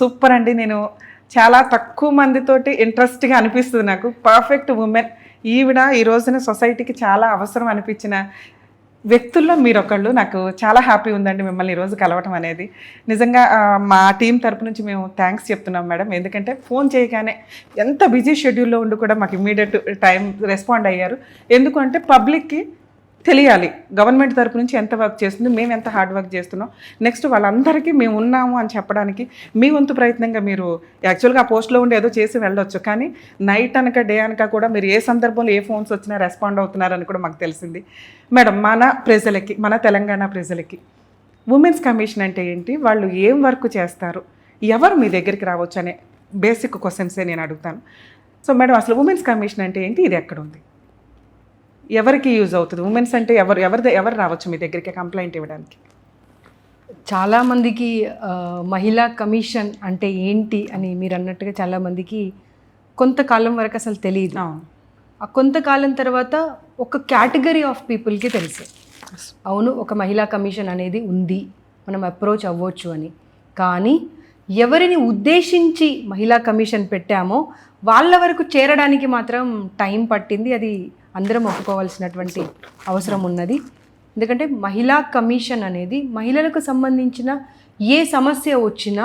Super అండి. నేను చాలా తక్కువ మందితోటి ఇంట్రెస్ట్గా అనిపిస్తుంది నాకు. Perfect women. ఈవిడ ఈ రోజున సొసైటీకి చాలా అవసరం అనిపించిన వ్యక్తుల్లో మీరు ఒకళ్ళు నాకు చాలా హ్యాపీ ఉందండి మిమ్మల్ని ఈరోజు కలవటం అనేది. నిజంగా మా టీం తరపు నుంచి మేము థ్యాంక్స్ చెప్తున్నాం మేడం. ఎందుకంటే ఫోన్ చేయగానే ఎంత బిజీ షెడ్యూల్లో ఉండి కూడా మాకు ఇమ్మీడియట్ టైం రెస్పాండ్ అయ్యారు. ఎందుకంటే పబ్లిక్కి తెలియాలి. గవర్నమెంట్ తరపు నుంచి ఎంత వర్క్ చేస్తుంది మేము ఎంత హార్డ్ వర్క్ చేస్తున్నాం. నెక్స్ట్ వాళ్ళందరికీ మేము ఉన్నాము అని చెప్పడానికి మీ వంతు ప్రయత్నంగా మీరు యాక్చువల్గా ఆ పోస్ట్లో ఉండి ఏదో చేసి వెళ్ళొచ్చు. కానీ నైట్ అనక డే అనక కూడా మీరు ఏ సందర్భంలో ఏ ఫోన్స్ వచ్చినా రెస్పాండ్ అవుతున్నారని కూడా మాకు తెలిసింది. మేడం మన ప్రజలకి మన తెలంగాణ ప్రజలకి ఉమెన్స్ కమిషన్ అంటే ఏంటి? వాళ్ళు ఏం వర్క్ చేస్తారు? ఎవరు మీ దగ్గరికి రావచ్చు అనే బేసిక్ క్వశ్చన్సే నేను అడుగుతాను. సో మేడం అసలు ఉమెన్స్ కమిషన్ అంటే ఏంటి? ఇది ఎక్కడ ఉంది? ఎవరికి యూజ్ అవుతుంది? ఉమెన్స్ అంటే ఎవరు ఎవరి ఎవరు రావచ్చు మీ దగ్గరికి కంప్లైంట్ ఇవ్వడానికి? చాలామందికి మహిళా కమిషన్ అంటే ఏంటి అని మీరు అన్నట్టుగా చాలామందికి కొంతకాలం వరకు అసలు తెలియదు ఆ కొంతకాలం తర్వాత ఒక కేటగిరీ ఆఫ్ పీపుల్కి తెలుసు. అవును ఒక మహిళా కమిషన్ అనేది ఉంది మనం అప్రోచ్ అవ్వచ్చు అని. కానీ ఎవరిని ఉద్దేశించి మహిళా కమిషన్ పెట్టామో వాళ్ళ వరకు చేరడానికి మాత్రం టైం పట్టింది. అది అందరం ఒప్పుకోవాల్సినటువంటి అవసరం ఉన్నది. ఎందుకంటే మహిళా కమిషన్ అనేది మహిళలకు సంబంధించిన ఏ సమస్య వచ్చినా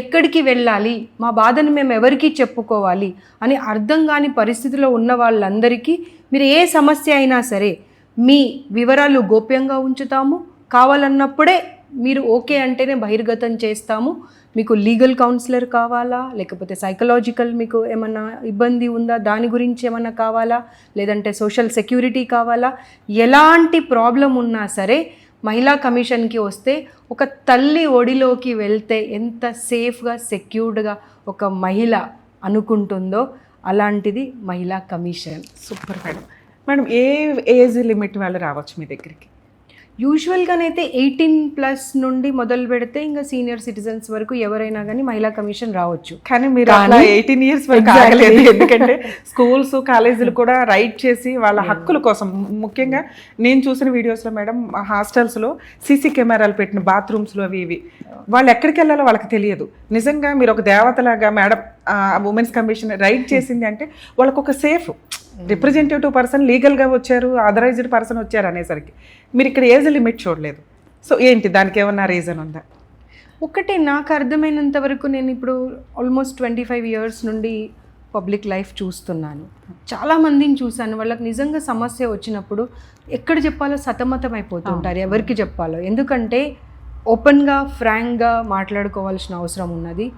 ఎక్కడికి వెళ్ళాలి మా బాధను మేము ఎవరికి చెప్పుకోవాలి అని అర్థం కాని పరిస్థితిలో ఉన్న వాళ్ళందరికీ మీరు ఏ సమస్య అయినా సరే మీ వివరాలు గోప్యంగా ఉంచుతాము. కావాలన్నప్పుడే మీరు ఓకే అంటేనే బహిర్గతం చేస్తాము. మీకు లీగల్ కౌన్సిలర్ కావాలా? లేకపోతే సైకలాజికల్ మీకు ఏమన్నా ఇబ్బంది ఉందా? దాని గురించి ఏమన్నా కావాలా? లేదంటే సోషల్ సెక్యూరిటీ కావాలా? ఎలాంటి ప్రాబ్లం ఉన్నా సరే మహిళా కమిషన్కి వస్తే ఒక తల్లి ఒడిలోకి వెళ్తే ఎంత సేఫ్గా సెక్యూర్డ్గా ఒక మహిళ అనుకుంటుందో అలాంటిది మహిళా కమిషన్. Super madam. మేడం ఏ ఏజ్ లిమిట్ వాళ్ళు రావచ్చు మీ దగ్గరికి? యూజువల్గానైతే ఎయిటీన్ ప్లస్ నుండి మొదలు పెడితే ఇంకా సీనియర్ సిటిజన్స్ వరకు ఎవరైనా కానీ మహిళా కమిషన్ రావచ్చు. కానీ మీరు అట్లా ఎయిటీన్ ఇయర్స్ వరకు ఆగలేదు. ఎందుకంటే స్కూల్స్ కాలేజీలు కూడా రైట్ చేసి వాళ్ళ హక్కుల కోసం. ముఖ్యంగా నేను చూసిన వీడియోస్లో మేడం హాస్టల్స్లో సీసీ కెమెరాలు పెట్టిన బాత్రూమ్స్లో అవి ఇవి. వాళ్ళు ఎక్కడికి వెళ్ళాలో వాళ్ళకి తెలియదు. నిజంగా మీరు ఒక దేవతలాగా మేడం ఉమెన్స్ కమిషన్ రైట్ చేసింది అంటే వాళ్ళకు ఒక సేఫ్ రిప్రజెంటేటివ్ పర్సన్ లీగల్గా వచ్చారు ఆథరైజ్డ్ పర్సన్ వచ్చారు అనేసరికి. మీరు ఇక్కడ ఏజ్ లిమిట్ చూడలేదు. సో ఏంటి? దానికి ఏమన్నా రీజన్ ఉందా? ఒకటే నాకు అర్థమైనంత వరకు నేను ఇప్పుడు ఆల్మోస్ట్ ట్వంటీ ఫైవ్ ఇయర్స్ నుండి పబ్లిక్ లైఫ్ చూస్తున్నాను. చాలా మందిని చూశాను. వాళ్ళకి నిజంగా సమస్య వచ్చినప్పుడు ఎక్కడ చెప్పాలో సతమతం అయిపోతుంటారు. ఎవరికి చెప్పాలో. ఎందుకంటే ఓపెన్గా ఫ్రాంక్గా మాట్లాడుకోవాల్సిన అవసరం ఉన్నది.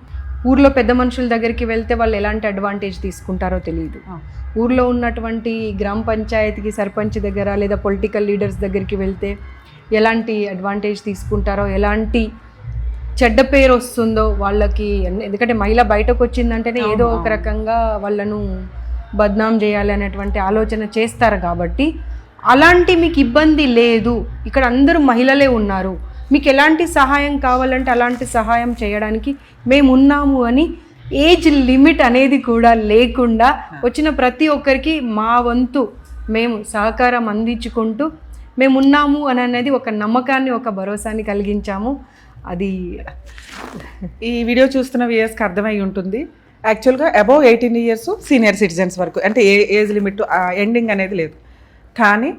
ఊర్లో పెద్ద మనుషుల దగ్గరికి వెళ్తే వాళ్ళు ఎలాంటి అడ్వాంటేజ్ తీసుకుంటారో తెలియదు ఊర్లో ఉన్నటువంటి గ్రామ పంచాయతీకి సర్పంచ్ దగ్గర లేదా పొలిటికల్ లీడర్స్ దగ్గరికి వెళ్తే ఎలాంటి అడ్వాంటేజ్ తీసుకుంటారో ఎలాంటి చెడ్డ పేరు వస్తుందో వాళ్ళకి ఎందుకంటే మహిళ బయటకు వచ్చిందంటేనే ఏదో ఒక రకంగా వాళ్ళను బద్నాం చేయాలి అనేటువంటి ఆలోచన చేస్తారు కాబట్టి అలాంటి మీకు ఇబ్బంది లేదు. ఇక్కడ అందరూ మహిళలే ఉన్నారు. మీకు ఎలాంటి సహాయం కావాలంటే అలాంటి సహాయం చేయడానికి మేము ఉన్నాము అని ఏజ్ లిమిట్ అనేది కూడా లేకుండా వచ్చిన ప్రతి ఒక్కరికి మా వంతు మేము సహకారం అందించుకుంటూ మేము ఉన్నాము అని అనేది ఒక నమ్మకాన్ని ఒక భరోసాని కలిగించాము. అది ఈ వీడియో చూస్తున్న వ్యూయర్స్కి అర్థమై ఉంటుంది. యాక్చువల్గా above eighteen years senior citizens వరకు అంటే ఏ ఏజ్ లిమిట్ ఎండింగ్ అనేది లేదు. కానీ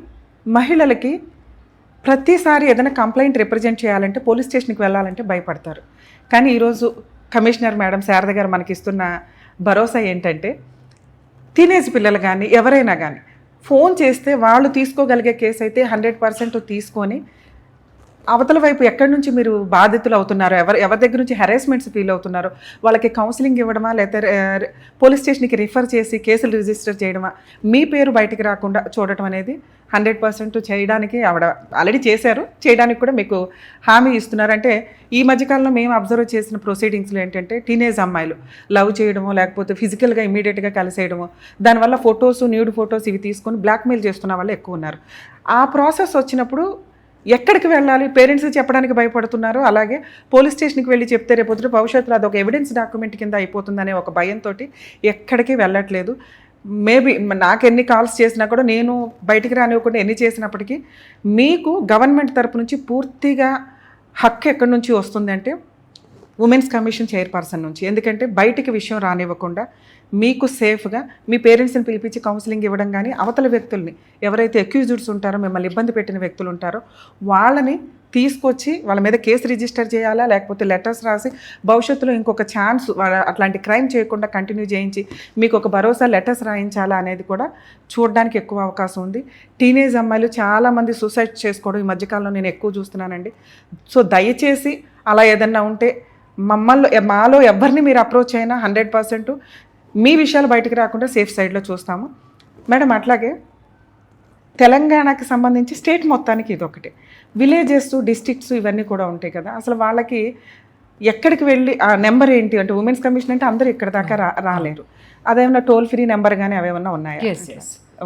మహిళలకి ప్రతిసారి ఏదైనా కంప్లైంట్ రిప్రజెంట్ చేయాలంటే పోలీస్ స్టేషన్కి వెళ్ళాలంటే భయపడతారు. కానీ ఈరోజు కమిషనర్ మేడం శారద గారు మనకి ఇస్తున్న భరోసా ఏంటంటే టీనేజ్ పిల్లలు కానీ ఎవరైనా కానీ ఫోన్ చేస్తే వాళ్ళు తీసుకోగలిగే కేసు అయితే హండ్రెడ్ పర్సెంట్ తీసుకొని అవతల వైపు ఎక్కడి నుంచి మీరు బాధితులు అవుతున్నారు? ఎవరు ఎవరి దగ్గర నుంచి హెరాస్మెంట్స్ ఫీల్ అవుతున్నారో? వాళ్ళకి కౌన్సిలింగ్ ఇవ్వడమా? లేకపోతే పోలీస్ స్టేషన్కి రిఫర్ చేసి కేసులు రిజిస్టర్ చేయడమా? మీ పేరు బయటకు రాకుండా చూడటం అనేది హండ్రెడ్ పర్సెంట్ చేయడానికి ఆవిడ ఆల్రెడీ చేశారు. చేయడానికి కూడా మీకు హామీ ఇస్తున్నారు. అంటే ఈ మధ్యకాలంలో మేము అబ్జర్వ్ చేసిన ప్రొసీడింగ్స్లో ఏంటంటే టీనేజ్ అమ్మాయిలు లవ్ చేయడము లేకపోతే ఫిజికల్గా ఇమీడియట్గా కలిసేయడము. దానివల్ల ఫొటోస్ న్యూడ్ ఫొటోస్ ఇవి తీసుకొని బ్లాక్మెయిల్ చేస్తున్న వాళ్ళు ఎక్కువ ఉన్నారు. ఆ ప్రాసెస్ వచ్చినప్పుడు ఎక్కడికి వెళ్ళాలి? పేరెంట్స్ చెప్పడానికి భయపడుతున్నారు. అలాగే పోలీస్ స్టేషన్కి వెళ్ళి చెప్తే రేపొద్దు భవిష్యత్తులో అదొక ఎవిడెన్స్ డాక్యుమెంట్ కింద అయిపోతుందనే ఒక భయంతో ఎక్కడికి వెళ్ళట్లేదు. మేబీ నాకు ఎన్ని కాల్స్ చేసినా కూడా నేను బయటికి రానివ్వకుండా ఎన్ని చేసినప్పటికీ మీకు గవర్నమెంట్ తరపు నుంచి పూర్తిగా హక్కు ఎక్కడి నుంచి వస్తుందంటే ఉమెన్స్ కమిషన్ చైర్పర్సన్ నుంచి. ఎందుకంటే బయటికి విషయం రానివ్వకుండా మీకు సేఫ్గా మీ పేరెంట్స్ని పిలిపించి కౌన్సిలింగ్ ఇవ్వడం కానీ అవతల వ్యక్తుల్ని ఎవరైతే అక్యూజ్డ్స్ ఉంటారో మిమ్మల్ని ఇబ్బంది పెట్టిన వ్యక్తులు ఉంటారో వాళ్ళని తీసుకొచ్చి వాళ్ళ మీద కేసు రిజిస్టర్ చేయాలా లేకపోతే లెటర్స్ రాసి భవిష్యత్తులో ఇంకొక ఛాన్స్ అట్లాంటి క్రైమ్ చేయకుండా కంటిన్యూ చేయించి మీకు ఒక భరోసా లెటర్స్ రాయించాలా అనేది కూడా చూడడానికి ఎక్కువ అవకాశం ఉంది. టీనేజ్ అమ్మాయిలు చాలామంది సూసైడ్ చేసుకోవడం ఈ మధ్యకాలంలో నేను ఎక్కువ చూస్తున్నానండి. సో దయచేసి అలా ఏదన్నా ఉంటే మమ్మల్ని మాలో ఎవరిని మీరు అప్రోచ్ అయినా హండ్రెడ్ పర్సెంట్ మీ విషయాలు బయటకు రాకుండా సేఫ్ సైడ్లో చూస్తాము. మేడం అట్లాగే తెలంగాణకి సంబంధించి స్టేట్ మొత్తానికి ఇది ఒకటి విలేజెస్ డిస్ట్రిక్ట్స్ ఇవన్నీ కూడా ఉంటాయి కదా. అసలు వాళ్ళకి ఎక్కడికి వెళ్ళి ఆ నెంబర్ ఏంటి? అంటే ఉమెన్స్ కమిషన్ అంటే అందరూ ఇక్కడ దాకా రా రాలేరు. అదేమన్నా టోల్ ఫ్రీ నెంబర్ కానీ అవేమన్నా ఉన్నాయా.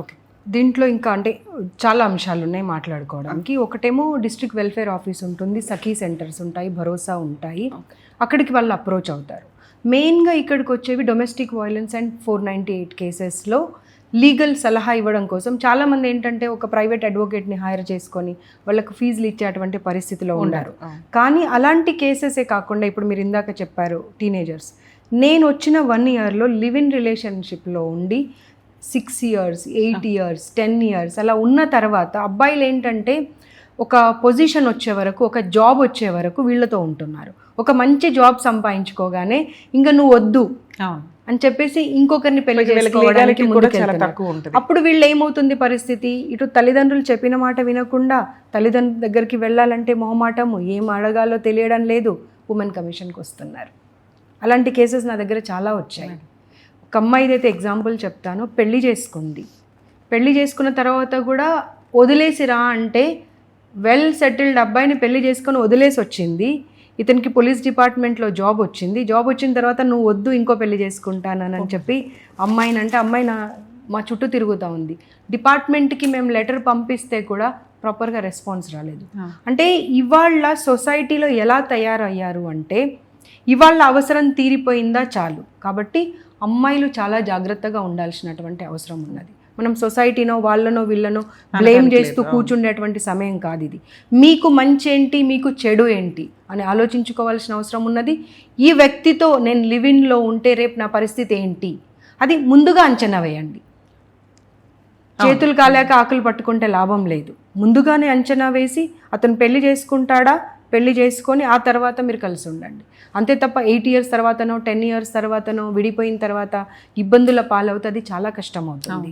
ఓకే దీంట్లో ఇంకా అంటే చాలా అంశాలు ఉన్నాయి మాట్లాడుకోవడానికి. ఒకటేమో డిస్ట్రిక్ట్ వెల్ఫేర్ ఆఫీస్ ఉంటుంది సఖీ సెంటర్స్ ఉంటాయి భరోసా ఉంటాయి. అక్కడికి వాళ్ళు అప్రోచ్ అవుతారు. మెయిన్గా ఇక్కడికి వచ్చేవి domestic violence and four ninety eight కేసెస్లో లీగల్ సలహా ఇవ్వడం కోసం. చాలామంది ఏంటంటే ఒక ప్రైవేట్ అడ్వకేట్ని హైర్ చేసుకొని వాళ్ళకు ఫీజులు ఇచ్చేటువంటి పరిస్థితిలో ఉన్నారు. కానీ అలాంటి కేసెసే కాకుండా ఇప్పుడు మీరు ఇందాక చెప్పారు టీనేజర్స్ నేను వచ్చిన వన్ ఇయర్లో లివ్ ఇన్ రిలేషన్షిప్లో ఉండి six years eight years ten years అలా ఉన్న తర్వాత అబ్బాయిలు ఏంటంటే ఒక పొజిషన్ వచ్చే వరకు ఒక జాబ్ వచ్చే వరకు వీళ్ళతో ఉంటున్నారు. ఒక మంచి జాబ్ సంపాదించుకోగానే ఇంకా నువ్వు వద్దు అని చెప్పేసి ఇంకొకరిని పెళ్ళి చేసుకోవడానికి. అప్పుడు వీళ్ళు ఏమవుతుంది పరిస్థితి? ఇటు తల్లిదండ్రులు చెప్పిన మాట వినకుండా తల్లిదండ్రుల దగ్గరికి వెళ్ళాలంటే మొహమాటము ఏం అడగాలో తెలియడం లేదు. ఉమెన్ కమిషన్కి వస్తున్నారు. అలాంటి కేసెస్ నా దగ్గర చాలా వచ్చాయి. ఒక అమ్మాయిది అయితే ఎగ్జాంపుల్ చెప్తాను. పెళ్ళి చేసుకుంది. పెళ్ళి చేసుకున్న తర్వాత కూడా వదిలేసి రా అంటే వెల్ సెటిల్డ్ అబ్బాయిని పెళ్ళి చేసుకొని వదిలేసి వచ్చింది ఇతనికి పోలీస్ డిపార్ట్మెంట్లో జాబ్ వచ్చింది. జాబ్ వచ్చిన తర్వాత నువ్వు వద్దు ఇంకో పెళ్ళి చేసుకుంటానని చెప్పి అమ్మాయిని అంటే అమ్మాయి నా మా చుట్టూ తిరుగుతూ ఉంది. డిపార్ట్మెంట్కి మేము లెటర్ పంపిస్తే కూడా ప్రాపర్గా రెస్పాన్స్ రాలేదు. అంటే ఇవాళ సొసైటీలో ఎలా తయారయ్యారు అంటే ఇవాళ అవసరం తీరిపోయిందా చాలు. కాబట్టి అమ్మాయిలు చాలా జాగ్రత్తగా ఉండాల్సినటువంటి అవసరం ఉన్నది. మనం సొసైటీనో వాళ్ళనో వీళ్ళనో బ్లేమ్ చేస్తూ కూర్చుండేటువంటి సమయం కాదు ఇది. మీకు మంచి ఏంటి మీకు చెడు ఏంటి అని ఆలోచించుకోవాల్సిన అవసరం ఉన్నది. ఈ వ్యక్తితో నేను లివిన్లో ఉంటే రేపు నా పరిస్థితి ఏంటి? అది ముందుగా అంచనా వేయండి. చేతులు కాలేక ఆకులు పట్టుకుంటే లాభం లేదు. ముందుగానే అంచనా వేసి అతను పెళ్ళి చేసుకుంటాడా? పెళ్ళి చేసుకొని ఆ తర్వాత మీరు కలిసి ఉండండి. అంతే తప్ప ఎయిట్ ఇయర్స్ తర్వాతనో టెన్ ఇయర్స్ తర్వాతనో విడిపోయిన తర్వాత ఇబ్బందుల పాలవుతుంది చాలా కష్టం అవుతుంది